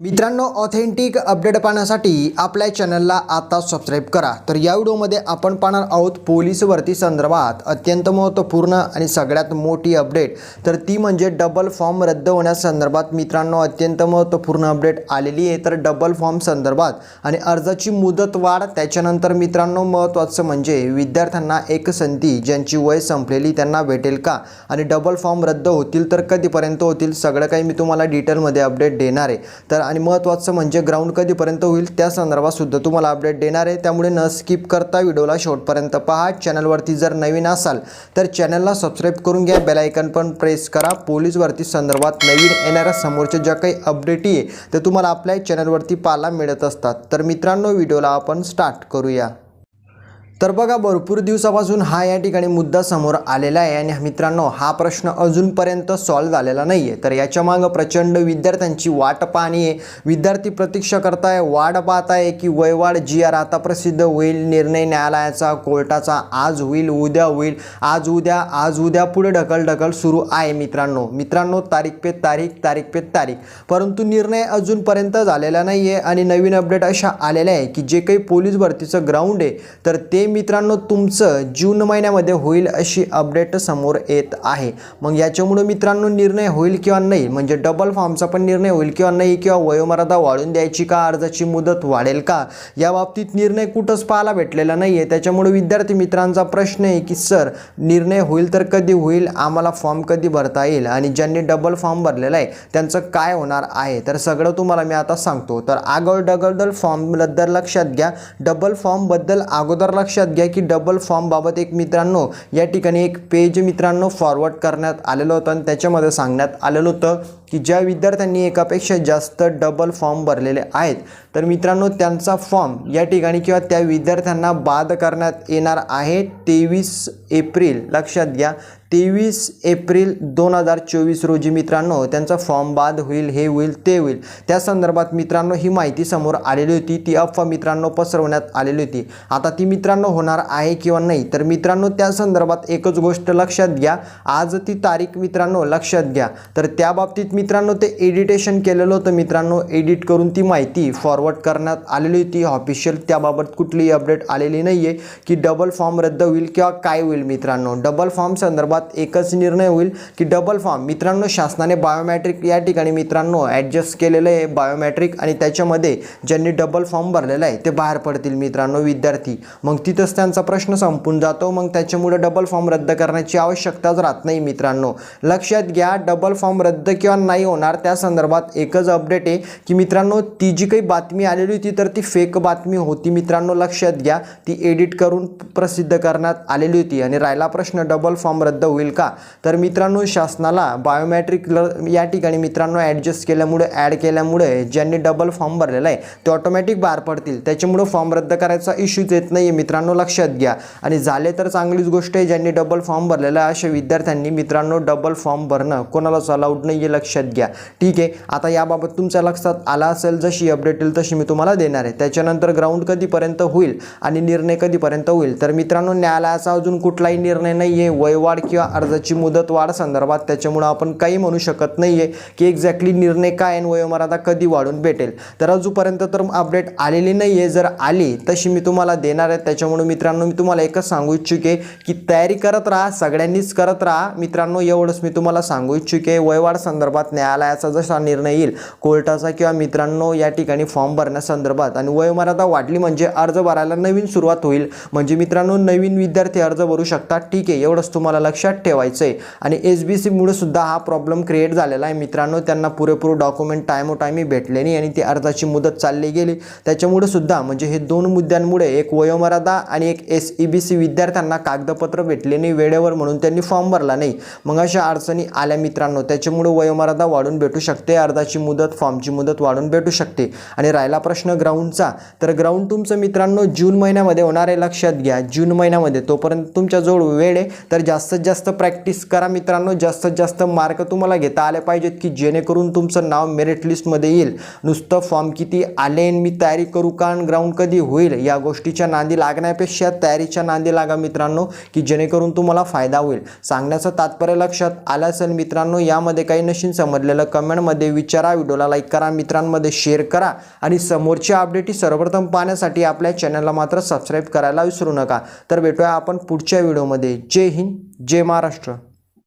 मित्रांनो authentic update पाहण्यासाठी आपल्या चॅनलला आता सबस्क्राईब करा. तर या व्हिडिओमध्ये आपण पाहणार आहोत पोलीस भरती संदर्भात अत्यंत महत्त्वपूर्ण आणि सगळ्यात मोठी अपडेट तर ती म्हणजे डबल फॉर्म रद्द होण्यासंदर्भात मित्रांनो अत्यंत महत्त्वपूर्ण अपडेट आलेली आहे. तर डबल फॉर्म संदर्भात आणि अर्जाची मुदत वाढ त्याच्यानंतर मित्रांनो महत्त्वाचं म्हणजे विद्यार्थ्यांना एक संधी ज्यांची वय संपलेली त्यांना भेटेल का? आणि डबल फॉर्म रद्द होतील तर कधीपर्यंत होतील? सगळं काही मी तुम्हाला डिटेलमध्ये अपडेट देणार आहे. तर आणि महत्त्वाचं म्हणजे ग्राउंड कधीपर्यंत होईल त्या संदर्भातसुद्धा तुम्हाला अपडेट देणार आहे. त्यामुळे न स्किप करता व्हिडिओला शेवटपर्यंत पहा. चॅनलवरती जर नवीन असाल तर चॅनलला सबस्क्राईब करून घ्या. बेलायकन पण प्रेस करा. पोलीस भरती संदर्भात नवीन येणाऱ्या समोरच्या ज्या काही अपडेटी आहे ते तुम्हाला आपल्या चॅनलवरती पाहायला मिळत असतात. तर मित्रांनो व्हिडिओला आपण स्टार्ट करूया. तर बघा भरपूर दिवसापासून हा या ठिकाणी मुद्दा समोर आलेला आहे आणि मित्रांनो हा प्रश्न अजूनपर्यंत सॉल्व्ह झालेला नाही आहे तर याच्या मागं प्रचंड विद्यार्थ्यांची वाट पाहणी आहे. विद्यार्थी प्रतीक्षा करताय वाट पाहत आहे की वयवाढ जी आर आता प्रसिद्ध होईल निर्णय न्यायालयाचा कोर्टाचा आज होईल उद्या होईल आज उद्या आज उद्या पुढे ढकल ढकल सुरू आहे मित्रांनो. मित्रांनो तारीख पे तारीख तारीख पे तारीख. परंतु निर्णय अजूनपर्यंत झालेला नाही आहे आणि नवीन अपडेट अशा आलेल्या आहे की जे काही पोलीस भरतीचं ग्राउंड आहे तर ते मित्रांनो तुमचं जून महिन्यामध्ये होईल अशी अपडेट समोर येत आहे. मग याच्यामुळं मित्रांनो निर्णय होईल किंवा नाही? म्हणजे डबल फॉर्मचा पण निर्णय होईल किंवा नाही? किंवा वयोमर्यादा वाढून द्यायची का? अर्जाची मुदत वाढेल का? या बाबतीत निर्णय कुठंच पाहायला भेटलेला नाही आहे त्याच्यामुळे विद्यार्थी मित्रांचा प्रश्न आहे की सर निर्णय होईल तर कधी होईल? आम्हाला फॉर्म कधी भरता येईल? आणि ज्यांनी डबल फॉर्म भरलेला आहे त्यांचं काय होणार आहे? तर सगळं तुम्हाला मी आता सांगतो. तर आगळ डगलदल फॉर्मबद्दल लक्षात घ्या. डबल फॉर्मबद्दल अगोदर लक्षात घ्या की डबल फॉर्मबाबत एक मित्रांनो या ठिकाणी एक पेज मित्रांनो फॉरवर्ड करण्यात आलेलं होतं आणि त्याच्यामध्ये सांगण्यात आलेलं होतं. की ज्या विद्यार्थ्यांनी एकापेक्षा जास्त डबल फॉर्म भरलेले आहेत तर मित्रांनो त्यांचा फॉर्म या ठिकाणी किंवा त्या विद्यार्थ्यांना बाद करण्यात येणार आहे तेवीस एप्रिल. लक्षात घ्या तेवीस एप्रिल दोन हजार चोवीस रोजी मित्रांनो त्यांचा फॉर्म बाद होईल हे होईल ते होईल. त्या संदर्भात मित्रांनो ही माहिती समोर आलेली होती ती अफवा मित्रांनो पसरवण्यात आलेली होती. आता ती मित्रांनो होणार आहे किंवा नाही तर मित्रांनो त्या संदर्भात एकच गोष्ट लक्षात घ्या. आज ती तारीख मित्रांनो लक्षात घ्या. तर त्या बाबतीत मित्रांनो ते एडिटेशन केलेलं होतं. मित्रांनो एडिट करून ती माहिती फॉरवर्ड करण्यात आलेली होती. ऑफिशियल त्याबाबत कुठलीही अपडेट आलेली नाही आहे की डबल फॉर्म रद्द होईल किंवा काय होईल मित्रांनो. डबल फॉर्म संदर्भात एकच निर्णय होईल की डबल फॉर्म मित्रांनो शासनाने बायोमॅट्रिक या ठिकाणी मित्रांनो ॲडजस्ट केलेलं आहे बायोमॅट्रिक आणि त्याच्यामध्ये ज्यांनी डबल फॉर्म भरलेला आहे ते बाहेर पडतील मित्रांनो विद्यार्थी. मग तिथंच त्यांचा प्रश्न संपून जातो. मग त्याच्यामुळे डबल फॉर्म रद्द करण्याची आवश्यकताच राहत नाही मित्रांनो. लक्षात घ्या डबल फॉर्म रद्द किंवा नाही होणार. त्या संदर्भात एकच अपडेट आहे की मित्रांनो ती जी काही बातमी आलेली होती तर ती फेक बातमी होती. मित्रांनो लक्षात घ्या ती एडिट करून प्रसिद्ध करण्यात आलेली होती. आणि राहिला प्रश्न डबल फॉर्म रद्द होईल का? तर मित्रांनो शासनाला बायोमॅट्रिक या ठिकाणी मित्रांनो ॲडजस्ट केल्यामुळे ॲड केल्यामुळे ज्यांनी डबल फॉर्म भरलेला आहे ते ऑटोमॅटिक बाहेर पडतील. त्याच्यामुळं फॉर्म रद्द करायचा इश्यूच येत नाही आहे मित्रांनो लक्षात घ्या. आणि झाले तर चांगलीच गोष्ट आहे ज्यांनी डबल फॉर्म भरलेला आहे अशा विद्यार्थ्यांनी मित्रांनो डबल फॉर्म भरणं कोणालाच अलाउड नाही आहे लक्षात घ्या. ठीक आहे? आता याबाबत तुमच्या लक्षात आला असेल जशी अपडेट येईल तशी मी तुम्हाला देणार आहे. त्याच्यानंतर ग्राउंड कधीपर्यंत होईल आणि निर्णय कधीपर्यंत होईल? तर मित्रांनो न्यायालयाचा अजून कुठलाही निर्णय नाही आहे वयवाढ किंवा अर्जाची मुदत वाढ संदर्भात त्याच्यामुळं आपण काही म्हणू शकत नाही आहे की एक्झॅक्टली निर्णय काय आणि वयोमर्यादा कधी वाढून भेटेल. तर अजूनपर्यंत तर अपडेट आलेली नाही आहे जर आली तशी मी तुम्हाला देणार आहे. त्याच्यामुळे मित्रांनो मी तुम्हाला एकच सांगू इच्छुके की तयारी करत राहा सगळ्यांनीच करत राहा. मित्रांनो एवढंच मी तुम्हाला सांगू इच्छुक. आहे वयवाढ संदर्भात न्यायालयाचा जसा निर्णय येईल कोर्टाचा किंवा मित्रांनो या ठिकाणी फॉर्म भरण्यासंदर्भात. आणि वयोमर्यादा वाढली म्हणजे अर्ज भरायला नवीन सुरुवात होईल. म्हणजे मित्रांनो नवीन विद्यार्थी अर्ज भरू शकतात. ठीक आहे एवढंच तुम्हाला लक्षात ठेवायचं आहे आणि एस बी सीमुळे सुद्धा हा प्रॉब्लेम क्रिएट झालेला आहे. मित्रांनो त्यांना पुरेपूर डॉक्युमेंट टायमोटायमी भेटले नाही आणि ती अर्जाची मुदत चालली गेली. त्याच्यामुळे सुद्धा म्हणजे हे दोन मुद्द्यांमुळे एक वयोमर्यादा आणि एक एस ई बी सी विद्यार्थ्यांना कागदपत्र भेटले नाही वेळेवर म्हणून त्यांनी फॉर्म भरला नाही. मग अशा अडचणी आल्या मित्रांनो. त्याच्यामुळे वयोमर्यादा वाढून भेटू शकते अर्धाची मुदत फॉर्मची मुदत वाढून भेटू शकते. आणि राहिला प्रश्न ग्राउंडचा. तर ग्राउंड तुमचं मित्रांनो जून महिन्यामध्ये होणार आहे लक्षात घ्या. जून महिन्यामध्ये तोपर्यंत तुमच्याजवळ वेळ आहे. तर जास्तीत जास्त प्रॅक्टिस करा मित्रांनो. जास्तीत जास्त मार्क तुम्हाला घेता आले पाहिजेत की जेणेकरून तुमचं नाव मेरिट लिस्टमध्ये येईल. नुसतं फॉर्म किती आले मी तयारी करू का ग्राउंड कधी होईल? या गोष्टीच्या नांदी लागण्यापेक्षा तयारीच्या नांदी लागा मित्रांनो की जेणेकरून तुम्हाला फायदा होईल. सांगण्याचं तात्पर्य लक्षात आलं असेल मित्रांनो यामध्ये काही नशीन समजलेलं कमेंटमध्ये विचारा व्हिडिओला लाईक करा मित्रांमध्ये शेअर करा आणि समोरची अपडेट ही सर्वप्रथम पाहण्यासाठी आपल्या चॅनलला मात्र सबस्क्राईब करायला विसरू नका. तर भेटूया आपण पुढच्या व्हिडिओमध्ये जय हिंद जय महाराष्ट्र.